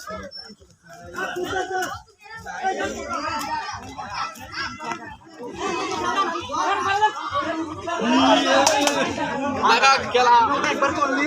আছে একবার করলি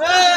Hey!